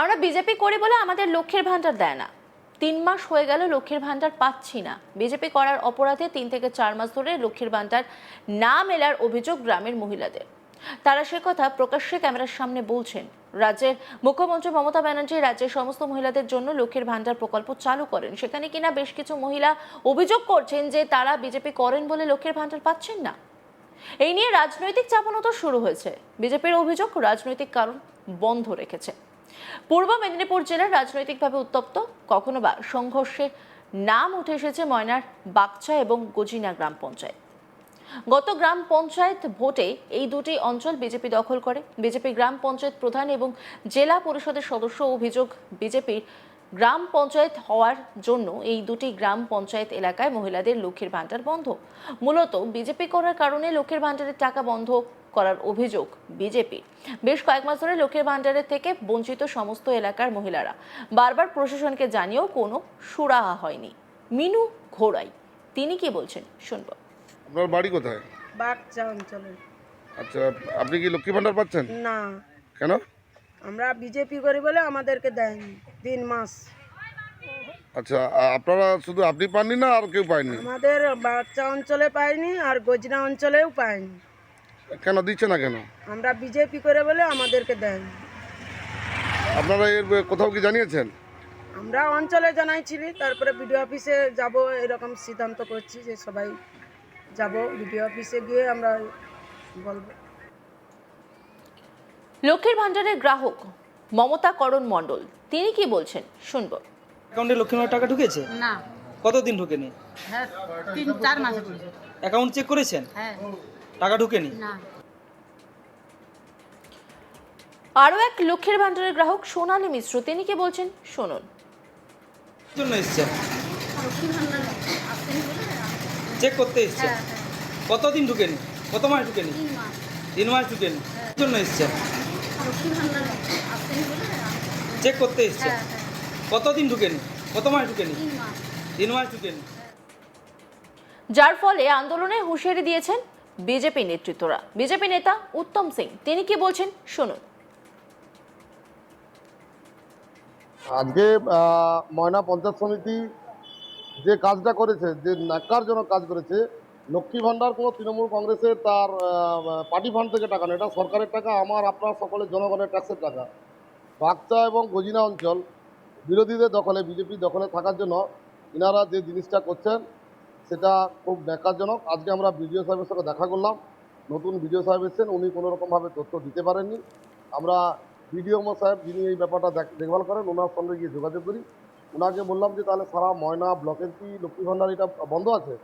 আমরা বিজেপি করি বলে আমাদের লক্ষ্যের ভাণ্ডার দেয় না। তিন মাস হয়ে গেল লক্ষ্মীর ভাণ্ডার পাচ্ছি না। বিজেপি করার অপরাধে তিন থেকে চার মাস ধরে লক্ষ্মীর ভাণ্ডার না মেলার অভিযোগ গ্রামের মহিলাদের। তারা সে কথা প্রকাশ্যে ক্যামেরার সামনে বলছেন। রাজ্যের মুখ্যমন্ত্রী মমতা ব্যানার্জি রাজ্যের সমস্ত মহিলাদের জন্য লক্ষ্মীর ভাণ্ডার প্রকল্প চালু করেন। সেখানে কিনা বেশ কিছু মহিলা অভিযোগ করছেন যে তারা বিজেপি করেন বলে লক্ষ্মীর ভাণ্ডার পাচ্ছেন না। এই নিয়ে রাজনৈতিক চাপানো শুরু হয়েছে। বিজেপির অভিযোগ রাজনৈতিক কারণ বন্ধ রেখেছে। পূর্ব মেদিনীপুর জেলার রাজনৈতিকভাবে উত্তপ্ত, কখনো বা সংঘর্ষে নাম উঠে এসেছে ময়নার বাগচা এবং গজিনা গ্রাম পঞ্চায়েত। গত গ্রাম পঞ্চায়েত ভোটে এই দুটি অঞ্চল বিজেপি দখল করে। বিজেপি গ্রাম পঞ্চায়েত প্রধান এবং জেলা পরিষদের সদস্য অভিযোগ বিজেপির গ্রাম পঞ্চায়েত হওয়ার জন্য এই দুটি গ্রাম পঞ্চায়েত এলাকায় মহিলাদের লক্ষ্মীর ভাণ্ডার বন্ধ। মূলত বিজেপি করার কারণে লক্ষ্মীর ভাণ্ডারের টাকা বন্ধ করার অভিযোগ বিজেপি বেশ কয়েক মাস ধরে লক্ষ্মীর ভাণ্ডারের থেকে বঞ্চিত সমস্ত এলাকার মহিলারা। বারবার প্রশাসনকে জানিয়েও কোনো সুরাহা হয়নি। মিনু ঘোড়াই তিনি কি বলছেন? শুনব। আপনার বাড়ি কোথায়? বাগচা অঞ্চলে। আচ্ছা আপনি কি লক্ষ্মী ভাণ্ডার পাচ্ছেন? না। কেন? আমরা বিজেপি করি বলে আমাদেরকে দেয়নি তিন মাস। আচ্ছা আপনারা শুধু আপনি পাননি না আর কেউ পায়নি? আমাদের বাগচা অঞ্চলে পাইনি আর গজনা অঞ্চলেও পাইনি কেন দিচ্ছে না কেন? আমরা বিজেপি করে বলে আমাদেরকে দেয়নি আপনারা এর কোথাও কি জানিয়েছেন? আমরা অঞ্চলে জানাইছিলি তারপরে বিডিও অফিসে যাব এরকম সিদ্ধান্ত করছি যে সবাই যাব। বিডিও অফিসে গিয়ে আমরা বলব। লক্ষ্মীর ভাণ্ডারের গ্রাহক মমতা করণ মণ্ডল তিনি কি বলছেন? শুনব। অ্যাকাউন্টে লক্ষ্মী ভাণ্ডার টাকা ঢুকেছে? না। কতদিন ঢুকেনি? হ্যাঁ তিন চার মাস অ্যাকাউন্ট চেক করেছেন? হ্যাঁ। টাকা ঢুকেনি? না। আরও এক লক্ষ্মীর ভান্ডারের গ্রাহক সোনালী মিশ্র তিনি কি বলছেন? শুনুন। কি জন্য এসছেন চেক করতে এসছে। হ্যাঁ হ্যাঁ। কতদিন ঢুকেনি? কত মাস ঢুকেনি? তিন মাস। ঢুকেনি। জন্য আসেনি বলে? চেক করতে হ্যাঁ হ্যাঁ। কতদিন ঢুকেনি? কত মাস ঢুকেনি? তিন মাস। ঢুকেনি। যার ফলে আন্দোলনে হুঁশিয়ারি দিয়েছেন বিজেপি নেতৃত্বরা। বিজেপি নেতা উত্তম সিং, তিনি কি বলছেন? শুনুন। আজকে ময়না পঞ্চায়েত সমিতি যে কাজটা করেছে, যে ন্যাক্কারজনক কাজ করেছে, লক্ষ্মী ভাণ্ডার কোনো তৃণমূল কংগ্রেসের তার পার্টি ফান্ড থেকে টাকা না এটা সরকারের টাকা, আমার, আপনার সকলের জনগণের ট্যাক্সের টাকা। বাগচা এবং গজিনা অঞ্চল বিরোধীদের দখলে, বিজেপি দখলে থাকার জন্য ইনারা যে জিনিসটা করছেন সেটা খুব ন্যাক্কারজনক আজকে আমরা বিডিও সাহেবের সঙ্গে দেখা করলাম। নতুন বিডিও সাহেব এসেছেন, উনি কোনো রকমভাবে তথ্য দিতে পারেননি। আমরা বিডিও সাহেব যিনি এই ব্যাপারটা দেখ- দেখভাল করেন, ওনার সঙ্গে গিয়ে যোগাযোগ করি। ওনাকে বললাম যে, তাহলে সারা ময়না ব্লকের কি লক্ষ্মী ভাণ্ডার এটা বন্ধ আছে?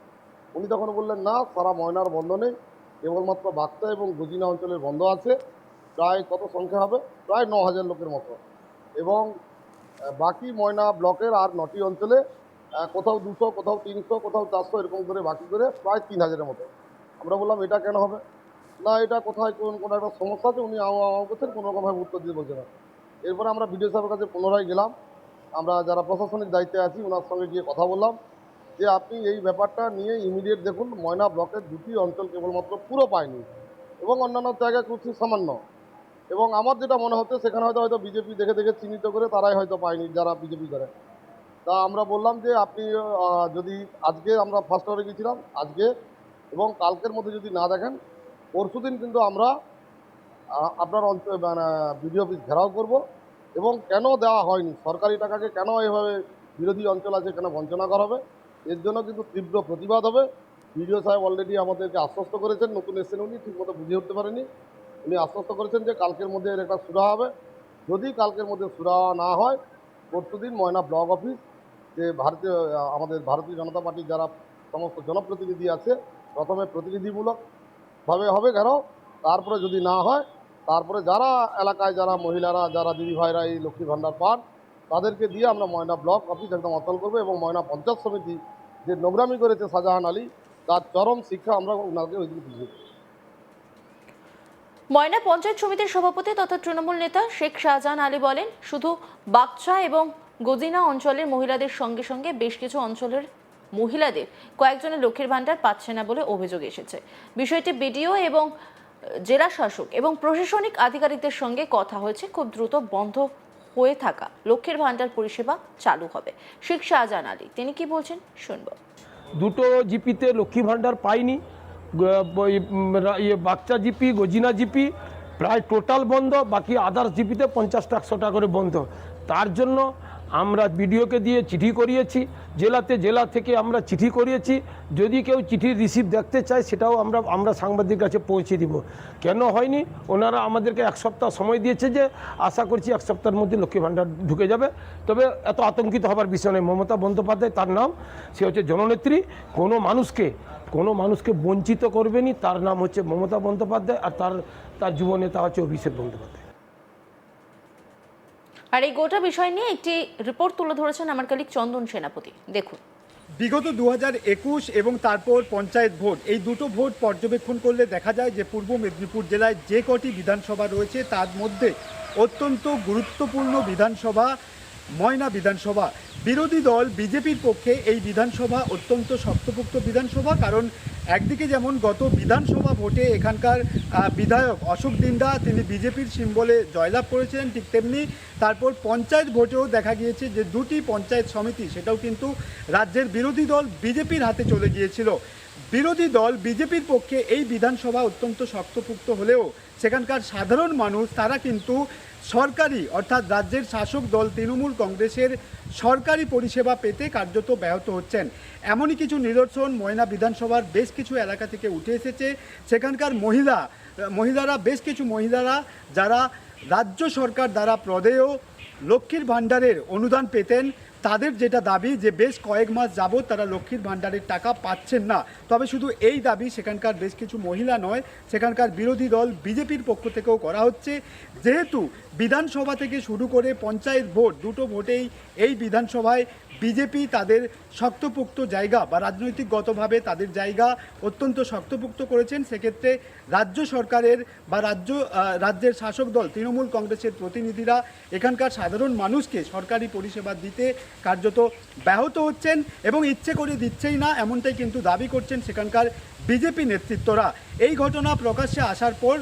উনি তখন বললেন, না, সারা ময়নার বন্ধ নেই। কেবলমাত্র বাক্তা এবং গজিনা অঞ্চলের বন্ধ আছে। প্রায় কত সংখ্যা হবে? প্রায় ন হাজার লোকের মতো। এবং বাকি ময়না ব্লকের আর নটি অঞ্চলে কোথাও দুশো, কোথাও তিনশো, কোথাও চারশো, এরকম করে বাকি করে প্রায় তিন হাজারের মতো। আমরা বললাম, এটা কেন হবে? না, এটা কোথায়, কোন, কোনো একটা সমস্যা আছে, উনি আও আও করছেন, কোনো রকমভাবে উত্তর দিয়ে বলছে না। এরপরে আমরা বিডিও সাহেবের কাছে পুনরায় গেলাম। আমরা যারা প্রশাসনিক দায়িত্বে আছি ওনার সঙ্গে গিয়ে কথা বললাম যে, আপনি এই ব্যাপারটা নিয়ে ইমিডিয়েট দেখুন, ময়না ব্লকের দুটি অঞ্চল কেবলমাত্র পুরো পায়নি এবং অন্যান্য জায়গায় খুব সামান্য। এবং আমার যেটা মনে হচ্ছে, সেখানে হয়তো হয়তো বিজেপি দেখে দেখে চিহ্নিত করে তারাই হয়তো পায়নি, যারা বিজেপি করে। তা আমরা বললাম যে আপনি যদি আজকে আমরা ফার্স্ট আওয়ারে গিয়েছিলাম, আজকে, এবং কালকের মধ্যে যদি না দেখেন, পরশুদিন কিন্তু আমরা আপনার অঞ্চল মানে বিডিও অফিস ঘেরাও করব, এবং কেন দেওয়া হয়নি? সরকারি টাকাকে কেন এভাবে বিরোধী অঞ্চল আছে কেন বঞ্চনা করা হবে? এর জন্য কিন্তু তীব্র প্রতিবাদ হবে। বিডিও সাহেব অলরেডি আমাদেরকে আশ্বস্ত করেছেন, নতুন এসেছেন উনি, ঠিকমতো বুঝে উঠতে পারেনি উনি আশ্বস্ত করেছেন যে কালকের মধ্যে এর একটা সুরা হবে। যদি কালকের মধ্যে সুরা না হয়, পরশুদিন ময়না ব্লক অফিস যে ভারতীয়, আমাদের ভারতীয় জনতা পার্টির যারা সমস্ত জনপ্রতিনিধি আছে, প্রথমে প্রতিনিধিমূলকভাবে হবে ঘেরাও তারপরে যদি না হয়, তারপরে যারা এলাকায় যারা মহিলারা, যারা দিদি ভাইরা এই লক্ষ্মী ভাণ্ডার পান, তাদেরকে দিয়ে আমরা ময়না ব্লক অফিস একদম অচল করব এবং ময়না পঞ্চায়েত সমিতি যে নোংরামি করেছে শাহজাহান আলী, তার চরম শিক্ষা আমরা ওনাকে ওই দিন বুঝিয়ে দেব। ময়না পঞ্চায়েত সমিতির সভাপতি তথা তৃণমূল নেতা শেখ শাহজাহান আলী বলেন, শুধু বাগচা এবং গজিনা অঞ্চলের মহিলাদের সঙ্গে সঙ্গে বেশ কিছু অঞ্চলের মহিলাদের কয়েকজনের লক্ষ্মীর ভাণ্ডার পাচ্ছে না বলে অভিযোগ এসেছে। বিষয়টি বিডিও এবং জেলা শাসক এবং প্রশাসনিক আধিকারিকদের সঙ্গে কথা হয়েছে। খুব দ্রুত বন্ধ হয়ে থাকা লক্ষ্মীর ভাণ্ডার পরিষেবা চালু হবে। শেখ শাহজাহান আলী, তিনি কি বলছেন? শুনব। দুটো জিপিতে লক্ষ্মী ভাণ্ডার পাইনি ইয়ে বাচ্চা জিপি, গজিনা জিপি, প্রায় টোটাল বন্ধ, বাকি আদার্স জিপিতে পঞ্চাশটা একশো টাকা করে বন্ধ। তার জন্য আমরা বিডিওকে দিয়ে চিঠি করিয়েছি, জেলাতে জেলা থেকে আমরা চিঠি করিয়েছি, যদি কেউ চিঠির রিসিভ দেখতে চায় সেটাও আমরা আমরা সাংবাদিক কাছে পৌঁছে দিব। কেন হয়নি? ওনারা আমাদেরকে এক সপ্তাহ সময় দিয়েছে যে আশা করছি এক সপ্তাহের মধ্যে লক্ষ্মী ভাণ্ডার ঢুকে যাবে। তবে এত আতঙ্কিত হবার বিষয় নেই মমতা বন্দ্যোপাধ্যায় তার নাম, সে হচ্ছে জননেত্রী। কোনো মানুষকে কোনো মানুষকে বঞ্চিত করবেনি তার নাম হচ্ছে মমতা বন্দ্যোপাধ্যায় আর তার তার যুব নেতা হচ্ছে অভিষেক বন্দ্যোপাধ্যায়। আর এই গোটা বিষয় নিয়ে একটি রিপোর্ট তুলে ধরেছেন আমার কালিক চন্দন সেনাপতি। দেখুন। বিগত দু একুশ এবং তারপর পঞ্চায়েত ভোট, এই দুটো ভোট পর্যবেক্ষণ করলে দেখা যায় যে পূর্ব মেদিনীপুর জেলায় যে কটি বিধানসভা রয়েছে, তার মধ্যে অত্যন্ত গুরুত্বপূর্ণ বিধানসভা ময়না বিধানসভা। বিরোধী দল বিজেপির পক্ষে এই বিধানসভা অত্যন্ত শক্তপোক্ত বিধানসভা, কারণ একদিকে যেমন গত বিধানসভা ভোটে এখানকার বিধায়ক অশোক দিন্দা, তিনি বিজেপির সিম্বলে জয়লাভ করেছিলেন ঠিক তেমনি তারপর পঞ্চায়েত ভোটেও দেখা গিয়েছে যে দুটি পঞ্চায়েত সমিতি, সেটাও কিন্তু রাজ্যের বিরোধী দল বিজেপির হাতে চলে গিয়েছিল। বিরোধী দল বিজেপির পক্ষে এই বিধানসভা অত্যন্ত শক্তপুক্ত হলেও সেখানকার সাধারণ মানুষ, তারা কিন্তু সরকারি অর্থাৎ রাজ্যের শাসক দল তৃণমূল কংগ্রেসের সরকারি পরিষেবা পেতে কার্যত ব্যাহত হচ্ছেন। এমনই কিছু নিদর্শন ময়না বিধানসভার বেশ কিছু এলাকা থেকে উঠে এসেছে। সেখানকার মহিলা, মহিলারা, বেশ কিছু মহিলারা যারা রাজ্য সরকার দ্বারা প্রদেয় লক্ষ্মীর ভাণ্ডারের অনুদান পেতেন তাদের যেটা দাবি যে বেশ কয়েক মাস যাবৎ তারা লক্ষ্মীর ভাণ্ডারের টাকা পাচ্ছেন না। তবে শুধু এই দাবি, সেখানকার বেশ কিছু মহিলা নয়, সেখানকার বিরোধী দল বিজেপির পক্ষ থেকেও করা হচ্ছে। যেহেতু বিধানসভা থেকে শুরু করে পঞ্চায়েত ভোট, দুটো ভোটেই এই বিধানসভায় বিজেপি তাদের শক্তপোক্ত জায়গা বা রাজনৈতিকগতভাবে তাদের জায়গা অত্যন্ত শক্তপোক্ত করেছেন, সেক্ষেত্রে রাজ্য সরকারের বা রাজ্য রাজ্যের শাসক দল, তৃণমূল কংগ্রেসের প্রতিনিধিরা এখানকার সাধারণ মানুষকে সরকারি পরিষেবা দিতে কার্যত ব্যাহত হচ্ছেন এবং ইচ্ছে করে দিচ্ছেই না, এমনটাই কিন্তু দাবি করছেন সেখানকার বিজেপি নেতৃত্বরা। এই ঘটনা প্রকাশ্যে আসার পর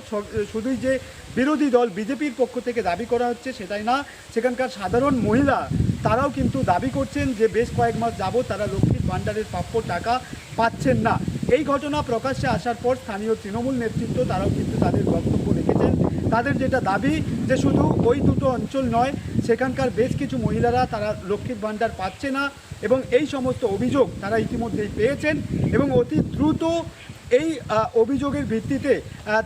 শুধুই যে বিরোধী দল বিজেপির পক্ষ থেকে দাবি করা হচ্ছে সেটাই না, সেখানকার সাধারণ মহিলা তারাও কিন্তু দাবি করছেন যে বেশ কয়েক মাস যাবত তারা লক্ষ্মীর ভাণ্ডারের প্রাপ্য টাকা পাচ্ছেন না। এই ঘটনা প্রকাশ্যে আসার পর স্থানীয় তৃণমূল নেতৃত্ব তারাও কিন্তু তাদের বক্তব্য রেখেছেন। তাদের যেটা দাবি যে শুধু ওই দুটো অঞ্চল নয়, সেখানকার বেশ কিছু মহিলারা তারা লক্ষ্মীর ভাণ্ডার পাচ্ছে না এবং এই সমস্ত অভিযোগ তারা ইতিমধ্যেই পেয়েছেন এবং অতি দ্রুত এই অভিযোগের ভিত্তিতে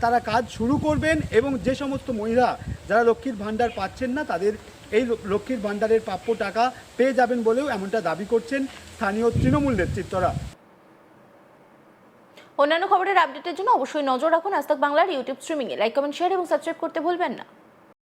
তারা কাজ শুরু করবেন এবং যে সমস্ত মহিলা যারা লক্ষ্মীর ভাণ্ডার পাচ্ছেন না, তাদের এই লক্ষ্মীর ভাণ্ডারের প্রাপ্য টাকা পেয়ে যাবেন বলেও এমনটা দাবি করছেন স্থানীয় তৃণমূল নেতৃত্বরা। অন্যান্য খবরের আপডেটের জন্য অবশ্যই নজর রাখুন আজ বাংলার ইউটিউব স্ট্রিমিংয়ে। লাইক, কমেন্ট, শেয়ার এবং সাবস্ক্রাইব করতে ভুলবেন না।